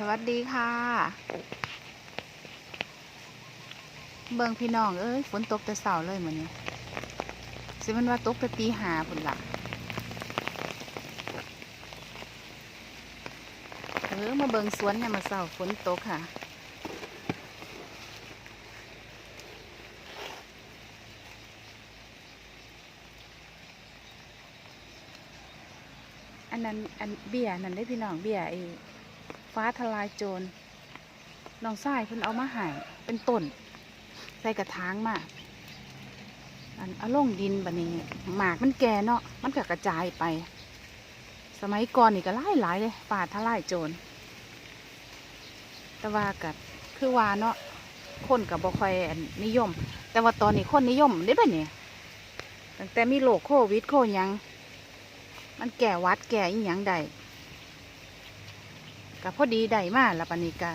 สวัสดีค่ะ เบิงพี่น้องเอ้ยฝนตกแต่เสาเลยเหมือนนี้สิมันว่าตกแต่ตีหาพุ่นละเออมาเบิงสวนเนี่ยมาเสาฝนตกค่ะอันนั้นอันเบียร์นั่นได้พี่น้องเบียร์ไอ้ ฟ้าทลายโจรน้องทรายเพิ่นเอามาใหายเป็นต้น ใส่กระถางมาอันเอาลงดินบัดนี้หมากมันแก่เนาะมันก็กระจายไป สมัยก่อนนี่ก็หลายหลายเลยฟ้าทลายโจรแต่ว่ากับคือว่าเนาะคนกับบ่ค่อยนิยม แต่ว่าตอนนี้คนนิยมได้ปะเนี่ยตั้งแต่มีโรคโควิดโคยัง มันแก่วัดแก่อีหยังใด ก็พอดีได้มาแล้วปานนี้ก็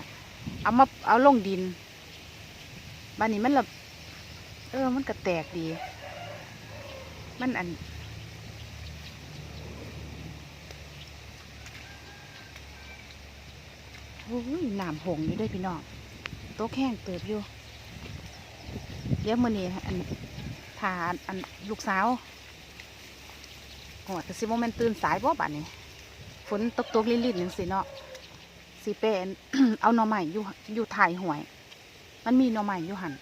เอามาเอาลงดินบานนี้มันละเออ มันก็แตกดี มันอัน โอ้ยน้ำหงอยู่ด้วยพี่น้องโต๊ะแข้งเติบอยู่ เดี๋ยวมื้อนี้อันทาอันอันลูกสาวหอดสิโมเมนตื่นสายบ่บัดนี้ ฝนตกตกลินลินจังสิเนาะ สีเป็นเอาหน่อใหม่อยู่อยู่ถ่ายหวย มันมีหน่อใหม่อยู่หัน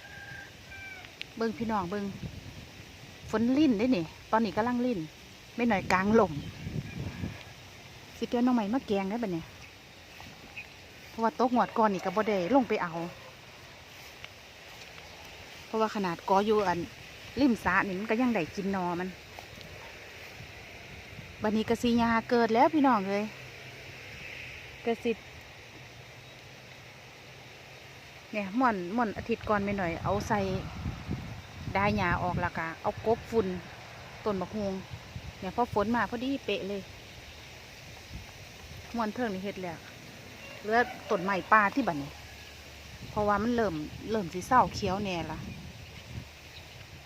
เบิ่งพี่น้องเบิ่งฝนลิ่นได้นี่ตอนนี้กำลังลิ่น ไม่หน่อยกลางลมสิเปียหน่อใหม่มาแกงได้บัดนี้เพราะว่าโตกหวดก่อนนี่ก็บ่ได้ลงไปเอา เพราะว่าขนาดกออยู่อันริมสะนี่มันก็ยังได้กินนอมันบันนี้กระสิยาเกิดแล้วพี่น้องเลยกระสิ เนี่ยม่อนม่อนอาทิตย์ก่อนไปหน่อย เอาใส่ได้หยาออกล้วก็เอากบฝุ่นต้นมะฮวงเนี่ยพอฝนมาพอดีเปะเลยม่วนเทิงนี่เฮ็ดแล้วเหลือต้นไม้ป่าที่บัดนี้ เพราะว่ามันเริ่มเริ่มสีเศร้าเขียวแน่ละ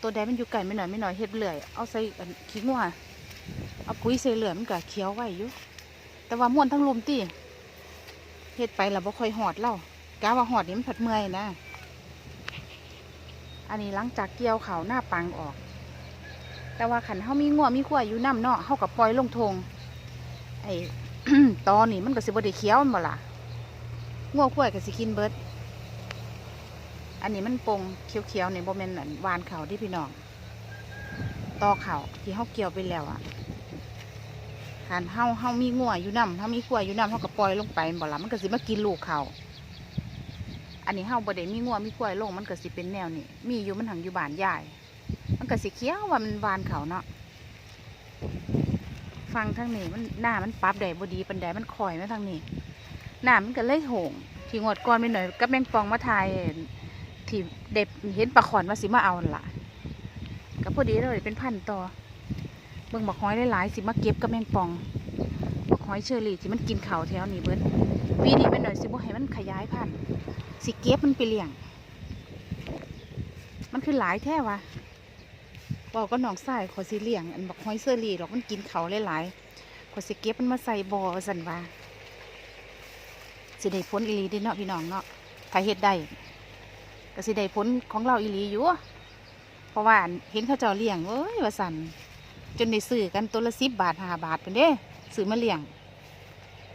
ตัวใดงมันอยู่ไกลไม่หน่อยไม่หน่อยเฮ็ดเหลื่อยเอาใส่ขี้งัวเอาปุ๋ยใส่เหลือมันก็เขียวไว้อยู่แต่ว่าม่วนทั้งลมตีเฮ็ดไปแล้วบ่ค่อยหอดเล่า กะว่าหอดนี่มันผัดเมื่อยนะ อันนี้หลังจากเกี่ยวเขาหน้าปังออก แต่ว่าขันเฮามีงัวมีขวายอยู่น้ำเนาะเฮากับปล่อยลงทงไอ้ตอนนี้มันก็สิบด้เขียวมันบ่ล่ะงัวขวายก็สิกินเบิร์ดอันนี้มันปงเขียวๆนี่บ่แม่นอันหวานเขาที่พี่น้องตอเขาที่เฮาเกี่ยวไปแล้วอะหันเฮาเฮามีงัวอยู่น้ำเฮามีขวายอยู่น้ำเฮาก็ปล่อยลงไปบ่ล่ะมันก็สิมากินลูกเขา อันนี้เฮาบ่ได้มีงัวมีขวายลงมันก็สิเป็นแนวนี้มีอยู่มันหังอยู่บ้านยายมันก็สิเคี้ยวว่ามันวานเขาเนาะฟังทางนี้มันหน้ามันปรับได้บ่ดีปานใดมันคอยมาทางนี้หน้ามันก็เลยโหงที่งวดก่อนไปหน่อยกับแมงปองมาทายที่เด็บเห็นปลาขอนว่าสิมาเอาล่ะก็พอดีเลยเป็นพันต่อเบิ่งบักหอยหลายๆสิมาเก็บกับแมงปองบักหอยเชอรี่ที่มันกินเขาแถวนี้เบิ้ ดปีนี้เป็นหน่อยสิบ่ให้มันขยายพันธุ์สิเก็บมันไปเลี้ยง มันคือหลายแท้วะบอกก็น้องชายขอสิเลี้ยง อันบักหอยเชอรีหรอกมันกินเขาหลายๆขอสิเก็บมันมาใส่บ่อสันวาสิได้ผลอีลีเด้เนาะพี่น้องเนาะถ้าเฮ็ดได้ก็สิได้ผลของเราอีลีอยู่เพราะว่าเห็นเขาเจ้าเลี้ยงเอ้ยว่าสันจนได้ซื้อกันตัวละสิบบาทห้าบาทเป็นเด้ซื้อมาเลี้ยง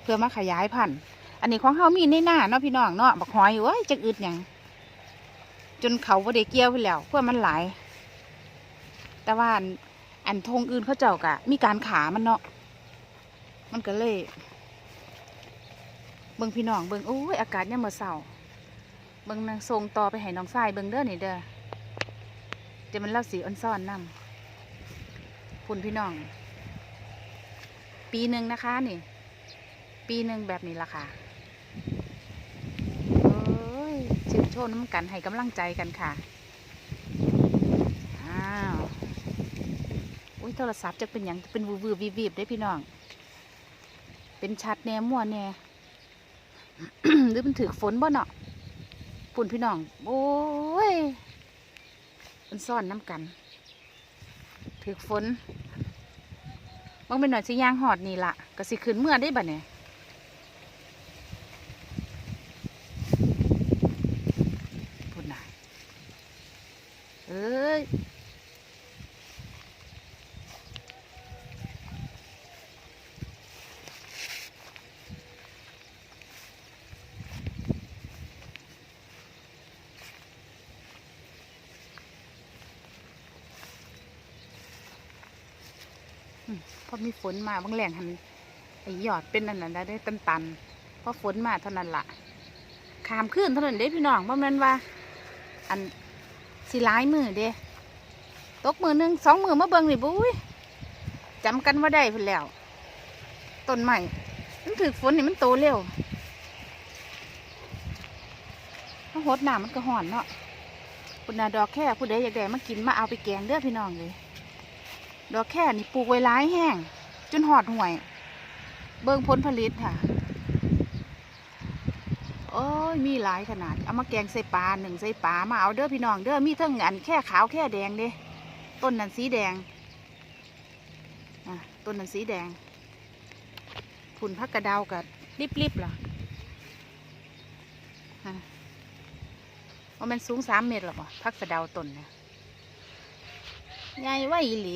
เพื่อมาขยายพันธุ์ อันนี้ของเฮามีในหน้าเนาะพี่น้องเนาะบักหอยเอ้ยจักอึดหยังจนเขาบ่ได้เกี่ยวไปแล้วเพื่อมันหลาย แต่ว่าอันทงอื่นเขาเจ้ากะ มีการขามันเนาะมันก็เลยเบิ่งพี่น้องเบิ่งโอ้ยอากาศเนี่ยามมื่อเช้าเบิ่งนางทรงต่อไปให้น้องทรายเบิ่งเด้อนี่เด้อจะมันเล่าสีอ่อนซ่อนนำคุณพี่น้อง ปีหนึ่งนะคะนี่ ปีหนึ่งแบบนี้ละค่ะโอ้ ยชื่นชมน้ำกันให้กำลังใจกันค่ะ อ้าว อุ้ยโทรศัพท์จะเป็นอย่างเป็นวูวือวีวีบได้พี่น้อง เป็นชัดแน่มั่วแน่หรือมันถือฝนบ่เนาะฝุ่นพี่น้อง โอ้ย มันซ่อนน้ำกัน ถือฝนบางเป็นหน่อยสิยางหอดนี่ละก็สิขึ้นเมื่อได้บ่เนี่ย เอ้ยพอมีฝนมาบางแหล่งหันไอ้ยอดเป็นอันนั้นได้ตันตันพอฝนมาเท่านั้นละขามขึ้นเท่านั้นเด้พี่น้องเพราะมันว่า อัน สิร้ายมือเด้ตกมือหนึ่งสองมือมาเบิ่งนี่บุ้ยจำกันว่าได้พิ่นแล้วต้นใหม่มันถือฝนนี่มันโตเร็วถ้าหดหนามันก็ห่อนเนาะคุณนาดอกแค่ผู้ใดอยากได้มากินมาเอาไปแกงเด้อพี่น้องเลย ดอกแค่นี่ปลูกไว้ร้ายแห้งจนหอดห่วย เบิ่งผลผลิตค่ะ โอ้ยมีหลายขนาด เอามาแกงใส่ปลาหนึ่งใส่ปลามาเอาเด้อพี่น้องเด้อมีทั้งอันแค่ขาวแค่แดงเด้ต้นนั้นสีแดงต้นนั้นสีแดงผุนพักกระเดากับริบๆล่ะอะว่ามันสูงสามเมตรหรอปะพักกระเดาต้นเนี่ยใหญ่ว่าอีหลี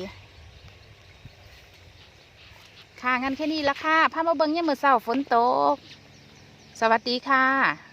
ค่ะงั้นแค่นี้ละค่ะพามาเบิ่งเนี่ยมือเศร้าฝนตก สวัสดีค่ะ